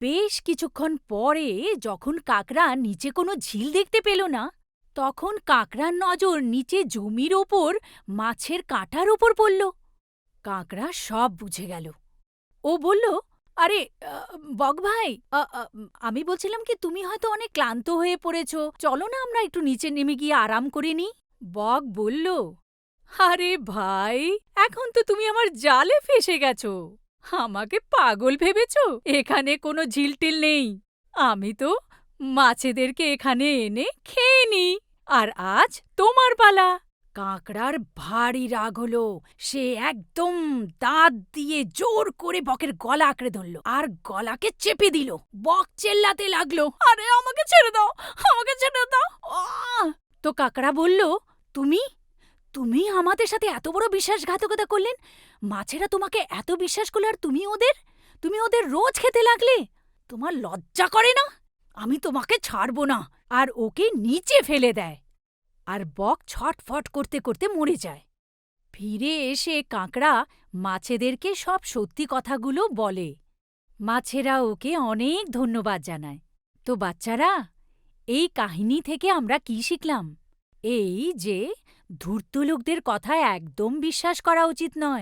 বেশ কিছুক্ষণ পরে যখন কাকড়া নিচে কোনো ঝিল দেখতে পেল না, তখন কাকড়ার নজর নিচে জমির ওপর মাছের কাঁটার ওপর পড়ল। কাকড়া সব বুঝে গেল। ও বলল, আরে বক ভাই, আমি বলছিলাম কি তুমি হয়তো অনেক ক্লান্ত হয়ে পড়েছ, চলো না আমরা একটু নিচে নেমে গিয়ে আরাম করে নিই। বক বলল, আরে ভাই, এখন তো তুমি আমার জালে ফেসে গেছো। আমাকে পাগল ভেবেছ? এখানে কোনো ঝিলটিল নেই। আমি তো মাছেদেরকে এখানে এনে খেয়ে নিই। আর আজ তোমার পালা। কাঁকড়ার ভারী রাগ হলো সে একদম দাঁত দিয়ে জোর করে বকের গলা আঁকড়ে ধরল আর গলাকে চেপে দিল বক চেল্লাতে লাগল আরে আমাকে ছেড়ে দাও আমাকে ছেড়ে দাও আহ!" তো কাঁকড়া বলল, তুমি তুমি আমাদের সাথে এত বড় বিশ্বাসঘাতকতা করলেন? মাছেরা তোমাকে এত বিশ্বাস করল আর তুমি ওদের? তুমি ওদের রোজ খেতে লাগলে? তোমার লজ্জা করে না? আমি তোমাকে ছাড়ব না, আর ওকে নিচে ফেলে দেয়। আর বক ছটফট করতে করতে মরে যায়। ফিরে এসে কাঁকড়া মাছেদেরকে সব সত্যি কথাগুলো বলে। মাছেরা ওকে অনেক ধন্যবাদ জানায়। তো বাচ্চারা, এই কাহিনী থেকে আমরা কি শিখলাম? এই যে ধূর্ত লোকদের কথা একদম বিশ্বাস করা উচিত নয়।